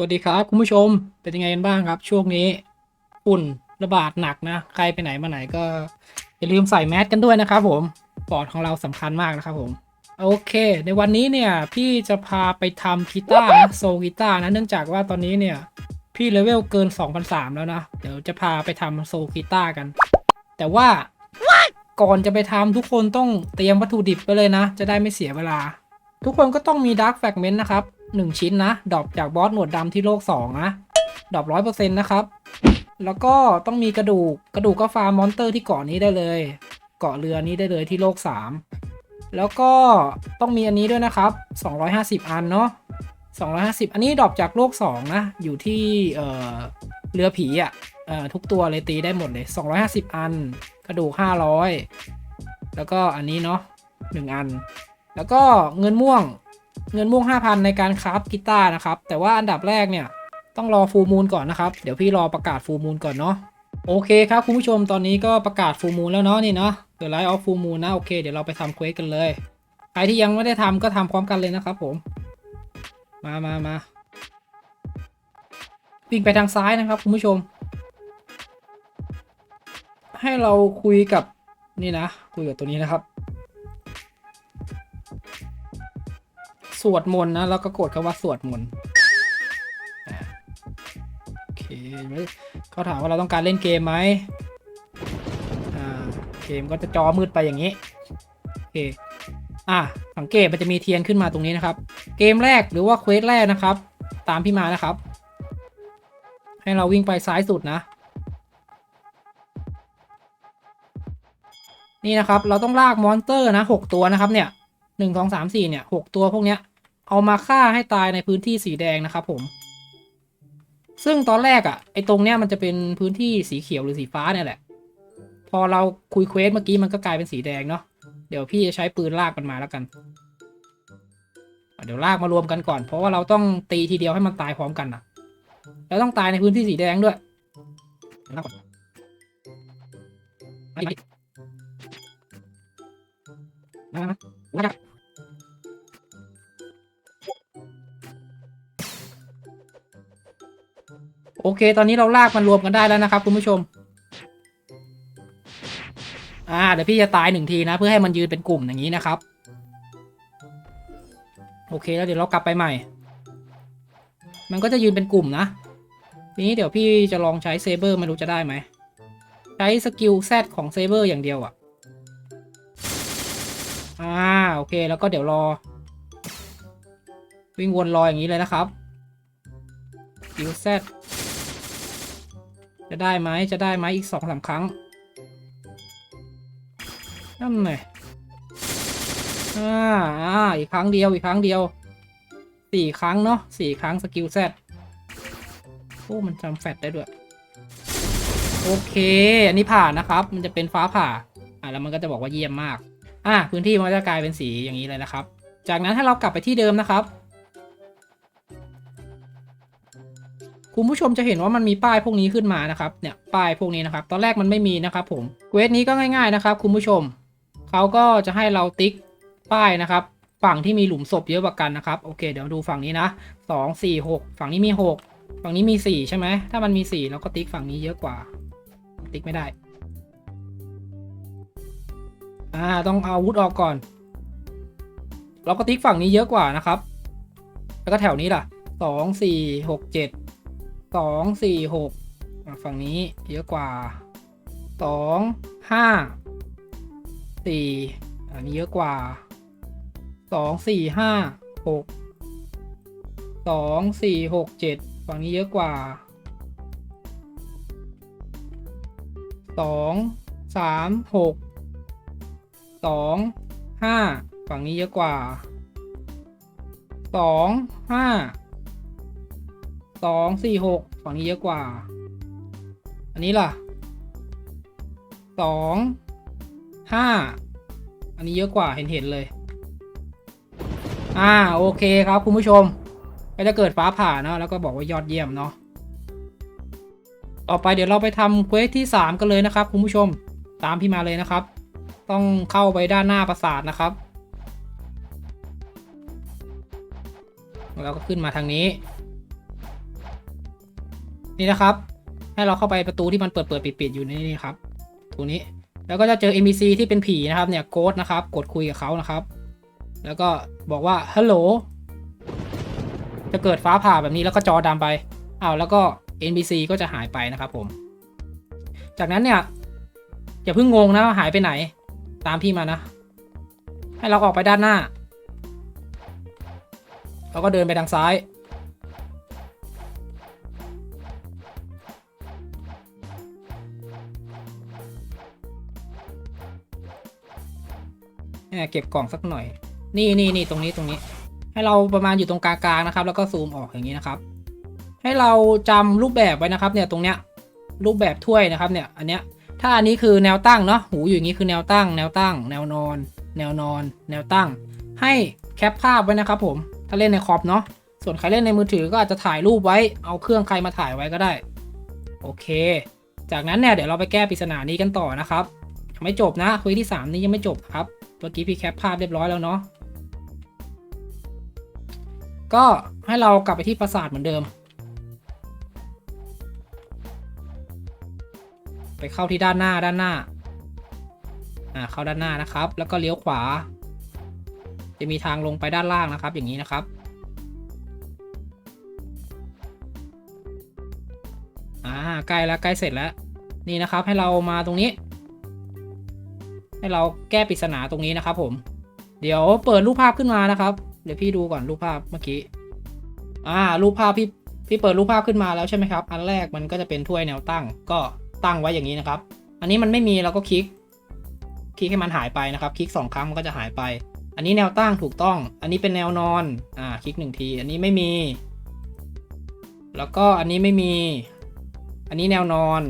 สวัสดีครับคุณผู้ชมเป็นยังไงกันบ้างครับ ช่วงนี้ฝุ่นระบาดหนักนะ ใครไปไหนมาไหนก็อย่าลืมใส่แมสกันด้วยนะครับผมปอดของเราสำคัญมากนะครับผม โอเค ในวันนี้เนี่ยพี่จะพาไปทำกีตาร์นะโซกีตาร์นะเนื่องจากว่าตอนนี้เนี่ย พี่เลเวลเกิน2,003แล้วนะ เดี๋ยวจะพาไปทำโซกีตาร์กัน แต่ว่าก่อนจะไปทำทุกคนต้องเตรียมวัตถุดิบไปเลยนะ จะได้ไม่เสียเวลา ทุกคนก็ต้องมีดาร์ f แฟกเมนต์นะครับ 1 ชิ้นนะ ดรอปจากบอสหนวดดำที่โลก 2 นะดรอปร้อยเปอร์เซ็นต์นะครับ แล้วก็ต้องมีกระดูก กระดูกก็ฟาร์มมอนเตอร์ที่เกาะนี้ได้เลย เกาะเรือนี้ได้เลยที่โลก 3 แล้วก็ต้องมีอันนี้ด้วยนะครับ 250 อันเนาะ250 อันนี้ดรอปจากโลก 2 นะ อยู่ที่เออเรือผีอะ่ะทุกตัวเลยตีได้หมดเลย 250 อัน กระดูก 500 แล้วก็อันนี้เนาะ1อัน แล้วก็เงินม่วงเงินม่วง 5,000 ในการคราฟกีตาร์นะครับ แต่ว่าอันดับแรกเนี่ย ต้องรอฟูมูลก่อนนะครับ เดี๋ยวพี่รอประกาศฟูมูลก่อนเนาะโอเคครับคุณผู้ชมตอนนี้ก็ประกาศฟูมูลแล้วเนาะนี่เนาะเดอะไลท์ออฟฟูมูลนะโอเคเดี๋ยวเราไปทำเควสกันเลย ใครที่ยังไม่ได้ทำก็ทำพร้อมกันเลยนะครับผม มามามาวิ่งไปทางซ้ายนะครับคุณผู้ชม ให้เราคุยกับนี่นะ คุยกับตัวนี้นะครับ สวดมนต์นะ แล้วก็กดคำว่าสวดมนต์โอเคเขาถามว่าเราต้องการเล่นเกมไหมเกมก็จะจอมืดไปอย่างนี้โอเคอะสังเกตมันจะมีเทียนขึ้นมาตรงนี้นะครับ เกมแรกหรือว่าเควสแรกนะครับ ตามพี่มานะครับ ให้เราวิ่งไปซ้ายสุดนะ นี่นะครับ เราต้องลากมอนสเตอร์นะหกตัวนะครับเนี่ย หนึ่งสองสามสี่เนี่ยหกตัวพวกเนี้ย เอามาฆ่าให้ตายในพื้นที่สีแดงนะครับผม ซึ่งตอนแรกอะ่ะไอตรงเนี้ยมันจะเป็นพื้นที่สีเขียวหรือสีฟ้าเนี่ยแหละ พอเราคุยเควสเมื่อกี้มันก็กลายเป็นสีแดงเนาะเดี๋ยวพี่จะใช้ปืนลากมันมาแล้วกัน เดี๋ยวลากมารวมกันก่อน เพราะว่าเราต้องตีทีเดียวให้มันตายพร้อมกันอะแล้วต้องตายในพื้นที่สีแดงด้วยเดี๋ยวลากก่อนมาดิมาดิมามาลาก โอเค ตอนนี้เราลากมันรวมกันได้แล้วนะครับคุณผู้ชม อ่า เดี๋ยวพี่จะตายหนึ่งทีนะ เพื่อให้มันยืนเป็นกลุ่มอย่างนี้นะครับ โอเคแล้วเดี๋ยวเรากลับไปใหม่ มันก็จะยืนเป็นกลุ่มนะ ทีนี้เดี๋ยวพี่จะลองใช้เซเบอร์ไม่รู้จะได้ไหม ใช้สกิลแซดของเซเบอร์อย่างเดียวอะ่ะ อ่า โอเค แล้วก็เดี๋ยวรอ วิ่งวนรออย่างนี้เลยนะครับสกิลแซด จะได้ไหมจะได้ไหมอีกสองสามครั้งนั่นไงอ่าอ่าอีกครั้งเดียวอีกครั้งเดียวสี่ครั้งเนาะสี่ครั้งสกิลแซดโอ้มันจำแฟดได้ด้วย โอเค อันนี้ผ่านนะครับ มันจะเป็นฟ้าผ่า อ่าแล้วมันก็จะบอกว่าเยี่ยมมาก อ่าพื้นที่มันจะกลายเป็นสีอย่างนี้เลยนะครับ จากนั้นถ้าเรากลับไปที่เดิมนะครับ คุณผู้ชมจะเห็นว่ามันมีป้ายพวกนี้ขึ้นมานะครับเนี่ยป้ายพวกนี้นะครับ ตอนแรกมันไม่มีนะครับผมเควสนี้ก็ง่ายๆนะครับ คุณผู้ชมเขาก็จะให้เราติ๊กป้ายนะครับ ฝั่งที่มีหลุมศพเยอะกว่ากันนะครับโอเค เดี๋ยวดูฝั่งนี้นะสองสี่หกฝั่งนี้มีหกฝั่งนี้มีสี่ใช่ไหมถ้ามันมีสี่เราก็ติ๊กฝั่งนี้เยอะกว่า ติ๊กไม่ได้อ่าต้องเอาอาวุธออกก่อน เราก็ติ๊กฝั่งนี้เยอะกว่านะครับ แล้วก็แถวนี้ล่ะสองสี่หกเจ็ด สองสี่หกฝั่งนี้เยอะกว่าสองห้าสี่อันนี้เยอะกว่าสองสี่ห้าหกสองสี่หกเจ็ดฝั่งนี้เยอะกว่าสองสามหกสองห้าฝั่งนี้เยอะกว่าสองห้า สองสี่หกฝั่งนี้เยอะกว่า อันนี้ล่ะสองห้าอันนี้เยอะกว่าเห็นเห็นเลย อ่าโอเคครับคุณผู้ชม ก็จะเกิดฟ้าผ่าเนาะแล้วก็บอกว่ายอดเยี่ยมเนาะต่อไปเดี๋ยวเราไปทำเควสที่ 3 กันเลยนะครับคุณผู้ชมตามพี่มาเลยนะครับ ต้องเข้าไปด้านหน้าปราสาทนะครับ แล้วก็ขึ้นมาทางนี้ นี่นะครับ ให้เราเข้าไปประตูที่มันเปิดเปิดปิดปิดอยู่นี่นี่ครับตัวนี้ แล้วก็จะเจอ NPC ที่เป็นผีนะครับเนี่ยโกดนะครับ กดคุยกับเขานะครับ แล้วก็บอกว่าฮัลโหลจะเกิดฟ้าผ่าแบบนี้แล้วก็จอดำไปอ้าวแล้วก็ NPC ก็จะหายไปนะครับผม จากนั้นเนี่ยอย่าเพิ่งงงนะาหายไปไหน ตามพี่มานะ ให้เราออกไปด้านหน้าเราก็เดินไปทางซ้าย เก็บกล่องสักหน่อย นี่นี่นี่ตรงนี้ตรงนี้ ให้เราประมาณอยู่ตรงกลางๆนะครับ แล้วก็ซูมออกอย่างนี้นะครับ ให้เราจำรูปแบบไว้นะครับ เนี่ยตรงเนี้ยรูปแบบถ้วยนะครับ เนี่ย อันเนี้ย ถ้าอันนี้คือแนวตั้งเนาะหูอยู่อย่างนี้คือแนวตั้ง แนวตั้ง แนวนอน แนวนอน แนวตั้ง ให้แคปภาพไว้นะครับ ผมถ้าเล่นในคอมเนาะส่วนใครเล่นในมือถือก็อาจจะถ่ายรูปไว้ เอาเครื่องใครมาถ่ายไว้ก็ได้ โอเค จากนั้นเนี่ยเดี๋ยวเราไปแก้ปริศนานี้กันต่อนะครับยังไม่จบนะคุยที่ 3 นี้ยังไม่จบครับ เมื่อกี้พี่แคปภาพเรียบร้อยแล้วเนาะก็ให้เรากลับไปที่ปราสาทเหมือนเดิม ไปเข้าที่ด้านหน้าด้านหน้าอ่าเข้าด้านหน้านะครับ แล้วก็เลี้ยวขวา จะมีทางลงไปด้านล่างนะครับ อย่างนี้นะครับอ่าใกล้แล้วใกล้เสร็จแล้ว นี่นะครับให้เรามาตรงนี้ ให้เราแก้ปริศนาตรงนี้นะครับ ผม เดี๋ยวเปิดรูปภาพขึ้นมานะครับ เดี๋ยวพี่ดูก่อนรูปภาพเมื่อกี้ อ่า รูปภาพพี่พี่เปิดรูปภาพขึ้นมาแล้วใช่ไหมครับ อันแรกมันก็จะเป็นถ้วยแนวตั้ง ก็ตั้งไว้อย่างนี้นะครับ อันนี้มันไม่มีเราก็คลิก คลิกให้มันหายไปนะครับ คลิกสองครั้งมันก็จะหายไป อันนี้แนวตั้งถูกต้อง อันนี้เป็นแนวนอน อ่า คลิกหนึ่งที อันนี้ไม่มี แล้วก็อันนี้ไม่มี อันนี้แนวนอน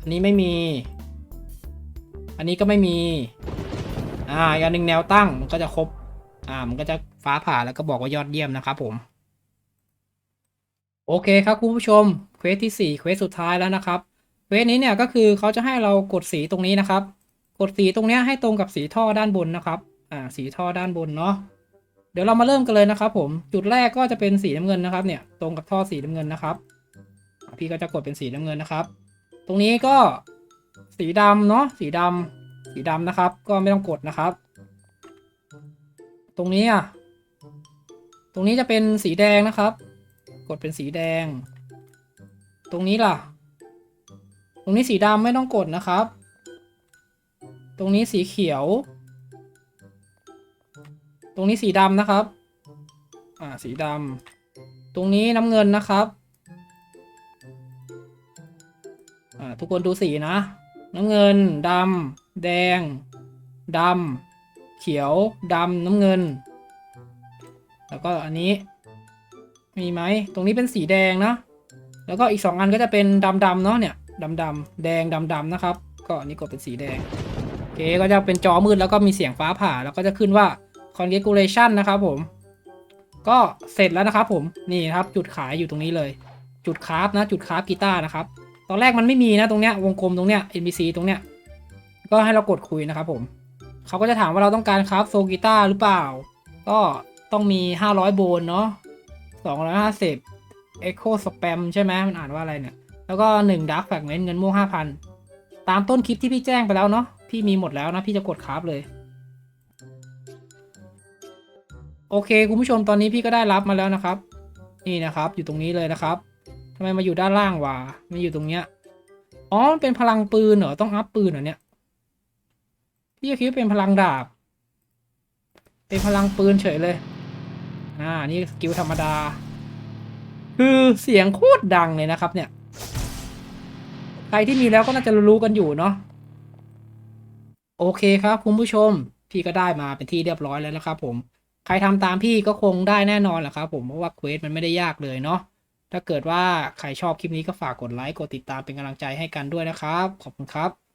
อันนี้ไม่มี อันนี้ก็ไม่มี อ่าอีกอันหนึ่งแนวตั้งมันก็จะครบ อ่า มันก็จะฟ้าผ่าแล้วก็บอกว่ายอดเยี่ยมนะครับผม โอเคครับคุณผู้ชม เควสที่ 4 เควสสุดท้ายแล้วนะครับ เควสนี้เนี่ยก็คือเขาจะให้เรากดสีตรงนี้นะครับ กดสีตรงนี้ให้ตรงกับสีท่อด้านบนนะครับ อ่า สีท่อด้านบนเนาะ เดี๋ยวเรามาเริ่มกันเลยนะครับ ผม จุดแรกก็จะเป็นสีน้ำเงินนะครับ เนี่ย ตรงกับท่อสีน้ำเงินนะครับ พี่ก็จะกดเป็นสีน้ำเงินนะครับ ตรงนี้ก็ สีดำเนาะสีดำสีดำนะครับ ก็ไม่ต้องกดนะครับ ตรงนี้อะตรงนี้จะเป็นสีแดงนะครับ กดเป็นสีแดง ตรงนี้ล่ะ ตรงนี้สีดำไม่ต้องกดนะครับ ตรงนี้สีเขียว ตรงนี้สีดำนะครับ อ่าสีดำตรงนี้น้ำเงินนะครับ อ่าทุกคนดูสีนะ น้ำเงินดำแดงดำเขียวดำน้ำเงิน แล้วก็อันนี้ มีไหมตรงนี้เป็นสีแดงนะ แล้วก็อีกสองอันก็จะเป็นดำดำเนาะเนี่ยดำดำแดงดำดำนะครับ ก็อันนี้กดเป็นสีแดงโอเคก็จะเป็นจอมืดแล้วก็มีเสียงฟ้าผ่า แล้วก็จะขึ้นว่า congratulation นะครับผม ก็เสร็จแล้วนะครับผมนี่นะครับจุดขายอยู่ตรงนี้เลย จุดคราฟนะจุดคราฟกีตาร์นะครับ ตอนแรกมันไม่มีนะตรงเนี้ยวงกลมตรงเนี้ย NPC ตรงเนี้ย ก็ให้เรากดคุยนะครับผมเขาก็จะถามว่าเราต้องการคราฟโซกีตาร์หรือเปล่า ก็ต้องมี 500 โบนเนาะ250 Echo Spam ใช่ไหมมันอ่านว่าอะไรเนี่ย แล้วก็ 1 Dark Fragment เงินม่วง5,000 ตามต้นคลิปที่พี่แจ้งไปแล้วเนาะพี่มีหมดแล้วนะ พี่จะกดคราฟเลย โอเค คุณผู้ชมตอนนี้พี่ก็ได้รับมาแล้วนะครับ นี่นะครับ อยู่ตรงนี้เลยนะครับ ทำไมมาอยู่ด้านล่างวะมาอยู่ตรงเนี้ย อ๋อมันเป็นพลังปืนเหรอ ต้องอัพปืนเหรอเนี่ยพี่ก็คิดว่าเป็นพลังดาบ เป็นพลังปืนเฉยเลย อ่า นี่สกิลธรรมดา คือเสียงโคตรดังเลยนะครับ เนี่ย ใครที่มีแล้วก็น่าจะรู้กันอยู่เนาะ โอเคครับคุณผู้ชม พี่ก็ได้มาเป็นที่เรียบร้อยแล้วนะครับผม ใครทำตามพี่ก็คงได้แน่นอนแหละครับผม เพราะว่าเควสมันไม่ได้ยากเลยเนาะ ถ้าเกิดว่าใครชอบคลิปนี้ก็ฝากกดไลค์ กดติดตามเป็นกำลังใจให้กันด้วยนะครับ ขอบคุณครับ